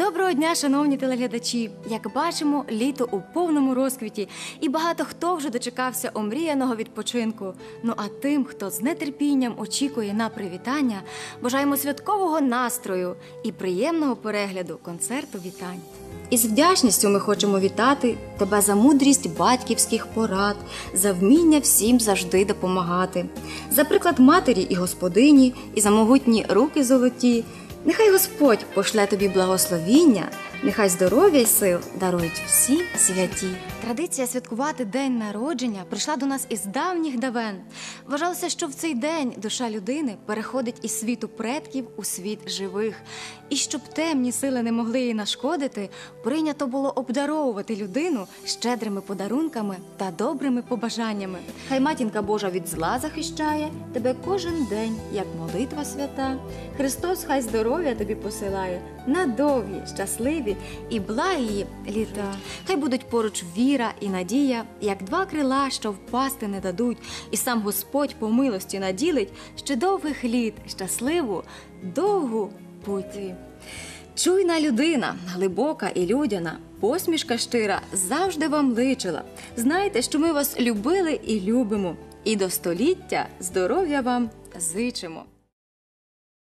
Доброго дня, шановні телеглядачі! Як бачимо, літо у повному розквіті, і багато хто вже дочекався омріяного відпочинку. Ну а тим, хто з нетерпінням очікує на привітання, бажаємо святкового настрою і приємного перегляду концерту вітань. Із вдячністю ми хочемо вітати тебе за мудрість батьківських порад, за вміння всім завжди допомагати, за приклад матері і господині, і за могутні руки золоті. Нехай Господь пошле тобі благословіння, нехай здоров'я й сил дарують всі святі. Традиція святкувати день народження прийшла до нас із давніх давен. Вважалося, що в цей день душа людини переходить із світу предків у світ живих. І щоб темні сили не могли їй нашкодити, прийнято було обдаровувати людину щедрими подарунками та добрими побажаннями. Хай матінка Божа від зла захищає тебе кожен день, як молитва свята. Христос хай здоров'я тобі посилає на довгі, щасливі і благі літа. Хай будуть поруч віра і надія, як два крила, що впасти не дадуть, і сам Господь по милості наділить ще довгих літ, щасливу, довгу путі. Чуйна людина, глибока і людяна, посмішка щира завжди вам личила. Знайте, що ми вас любили і любимо, і до століття здоров'я вам зичимо.